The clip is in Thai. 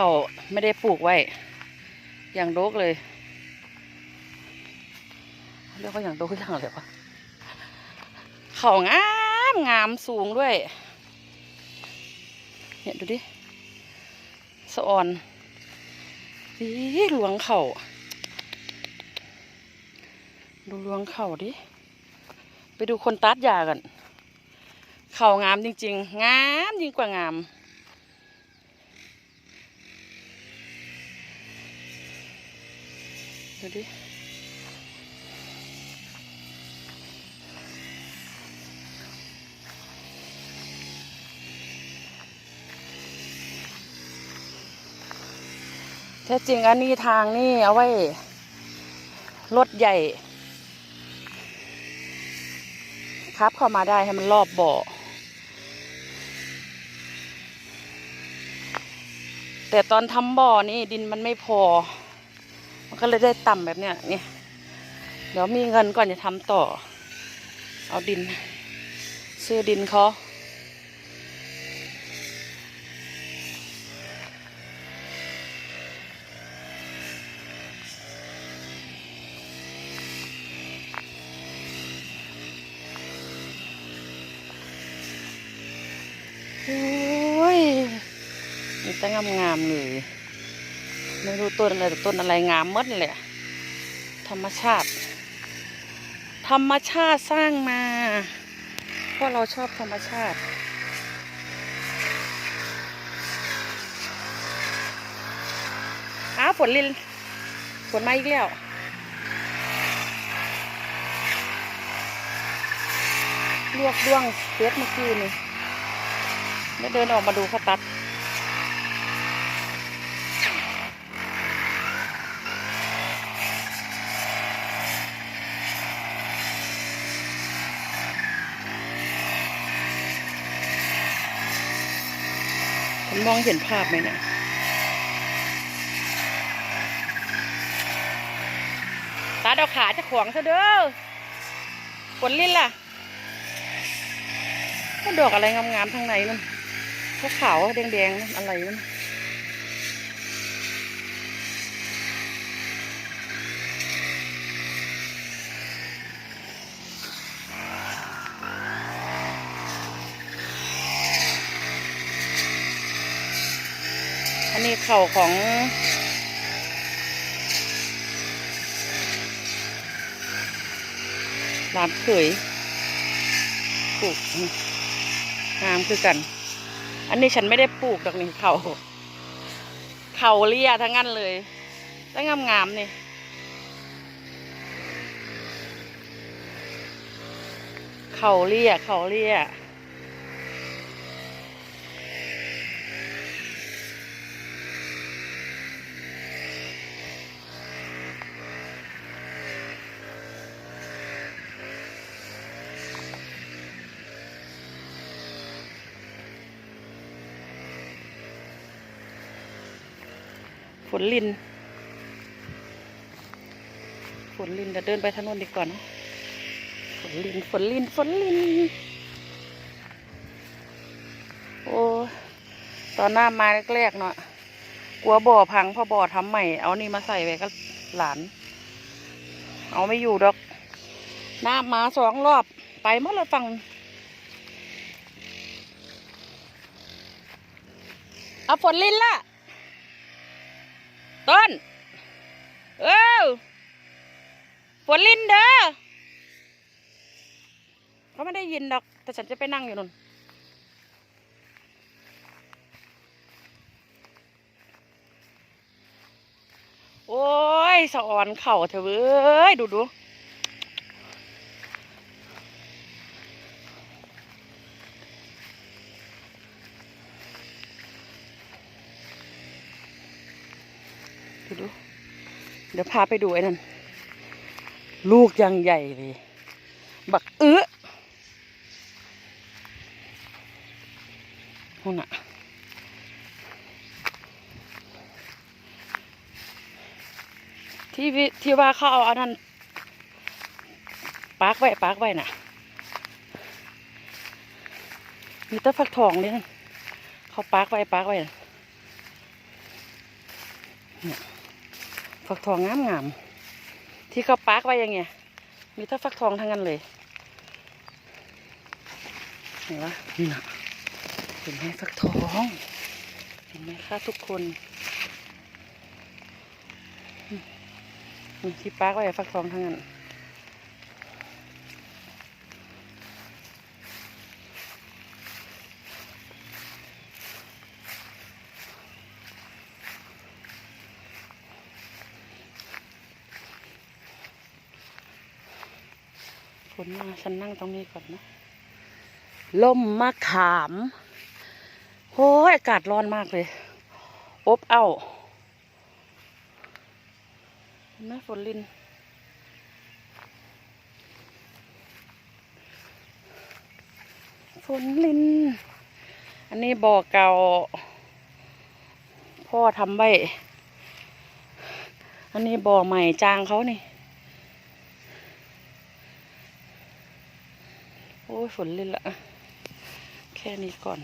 เขาไม่ได้ปลูกไว้ อย่างโดกเลย เรียกว่าอย่างโดกอย่างอะไรวะเขางามงามสูงด้วย เนี่ยดูดิ สะออนดีหลวงเขาดูหลวงเขาดิ ไปดูคนตัดยากัน เขางามจริง ๆ งามยิ่งกว่างาม ดูดิแท้จริงอันนี้ทางนี่เอาไว้ รถใหญ่ ครับเข้ามาได้ให้มันรอบบ่อ แต่ตอนทำบ่อนี่ดินมันไม่พอ มันก็เลยได้ต่ำแบบเนี้ยนี่เดี๋ยวมีเงินก่อนจะทำต่อ เอาดิน ซื้อดินเขาโอ้ยนี่ตั้งงามๆเลย ไม่รู้ต้นอะไรต้นอะไรงามมดเลยธรรมชาติ ธรรมชาติสร้างมาเพราะเราชอบธรรมชาติอ้าวฝนลินฝนมาอีกแล้วลวกด้วงเฟสเมื่อกี้นี่แล้วเดินออกมาดูเขาตัด มองเห็นภาพไหมเนี่ยตาเดาขาจะขวางซะเด้อฝนลิ้นล่ะก็ดอกอะไรงามๆทางไหนนั่นขาวๆแดงๆอะไรนั่น อันนี้เข่าของหลานเขยปลูกงามคือกัน อันนี้ฉันไม่ได้ปลูกดอกนี่เขาเขาเลียทั้งนั้นเลยตั้งงามงามนี่เขาเลียเขาเลีย ฝนลิน ฝนลินเดี๋ยวเดินไปถนนดีกว่านะฝนลิน ฝนลิน ฝนลิน โอ้ตอนหน้ามาแรกๆเนาะ กลัวบ่อพังเพอบ่อทำใหม่ เอานี่มาใส่ไว้ก็หลาน เอาไม่อยู่ดอก หน้ำมาสองรอบ ไปหมดเลยฟังเอาฝนลินล่ะ ต้นเอ้าฝนลินเด้อเขาไม่ได้ยินดอก แต่ฉันจะไปนั่งอยู่นู่นโอ้ยสะออนเข่าเถอะเว้ย ดูดู ดูเดี๋ยวพาไปดูไอ้นั่น ลูกยังใหญ่เลย บักเอื้อหุ่นอะที่วิที่ว่าเขาเอาอันนั้นปากไว้ปากไว้น่ะ มีแต้ฟักทองนี่นั่นเขาปากไว้ปากไว้น่ะเนี่ย ฟักทองงามงามๆที่เขาปากไว้อยังไงมีแต่ฟักทองทั้งนั้นเลยเห็นปะนี่นะเห็นไหมฟักทองเห็นไหมคะทุกคนอืมนี่ที่ปากไว้ฟักทองทั้งนั้น ฝนมาฉันนั่งตรงนี้ก่อนนะลมมะขามโอ้ยอากาศร้อนมากเลย อบเอ้าเห็นไหมฝนลิน ฝนลิน อันนี้บ่อเก่า พ่อทำไว้ อันนี้บ่อใหม่จางเขานี่ โอ้ย ฝนเลยละ แค่นี้ก่อน